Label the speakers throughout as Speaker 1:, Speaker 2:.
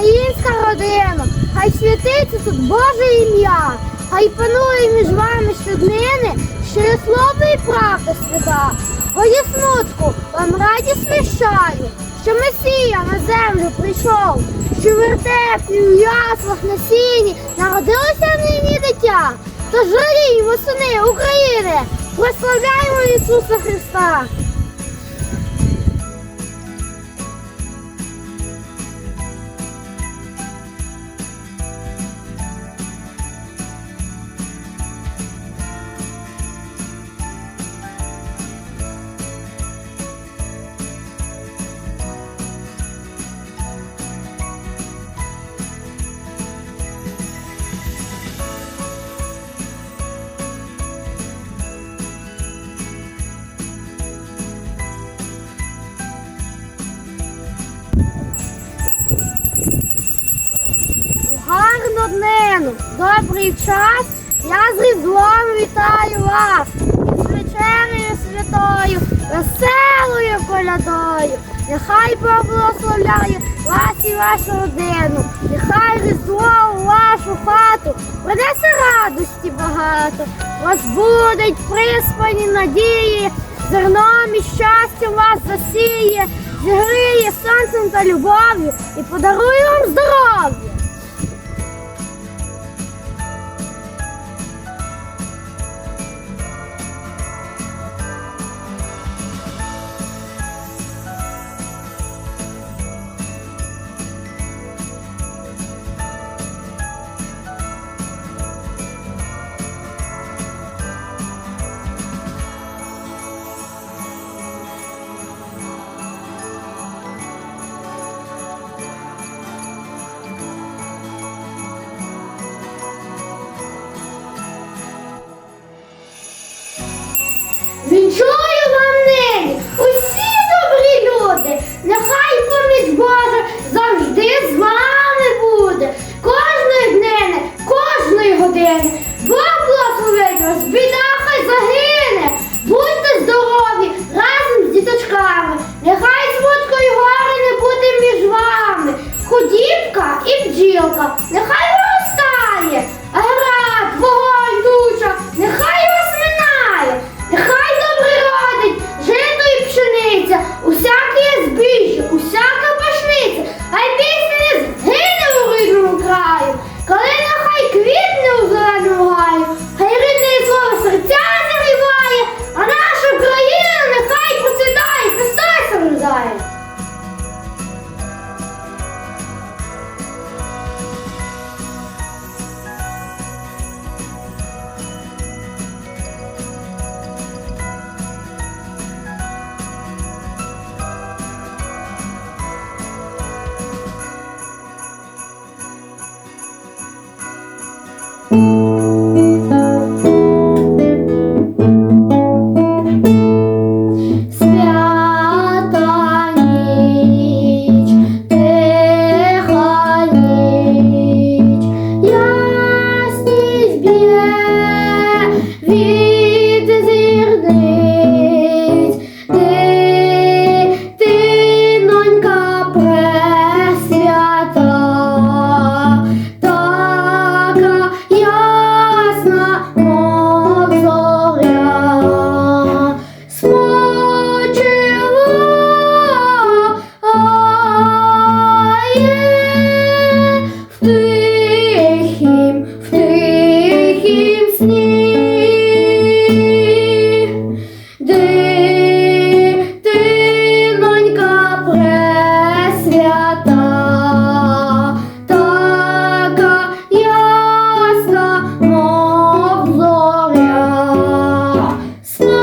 Speaker 1: українська родина, хай святиться тут Боже ім'я, хай панує між вами щоднини, щире слово і правда свята. Смутку, вам радість віщаю, що Месія на землю прийшов, що в вертепі, у яслах на сіні народилося в нині дитя. Тож радіймо, сини України, прославляємо Ісуса Христа. Гарно добрий час. Я з Різдвом вітаю вас із вечерею святою, веселою колядою. Нехай Бог благословляє вас і вашу родину. Нехай Різдво у вашу хату принесе радості багато. Вас будуть приспані надії, зерном і щастям вас засіє, зігріє сонцем та любов'ю і подарує вам здоров'я. Smile.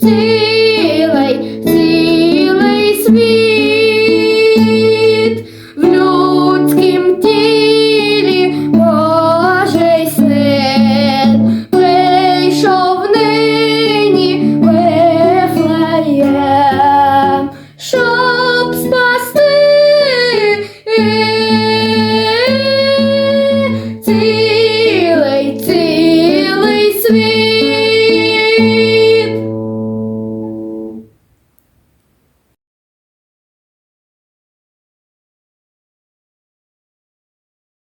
Speaker 1: Цілий, цілий світ в людськім тілі Божий син прийшов нині вифлеєм, щоб спасти.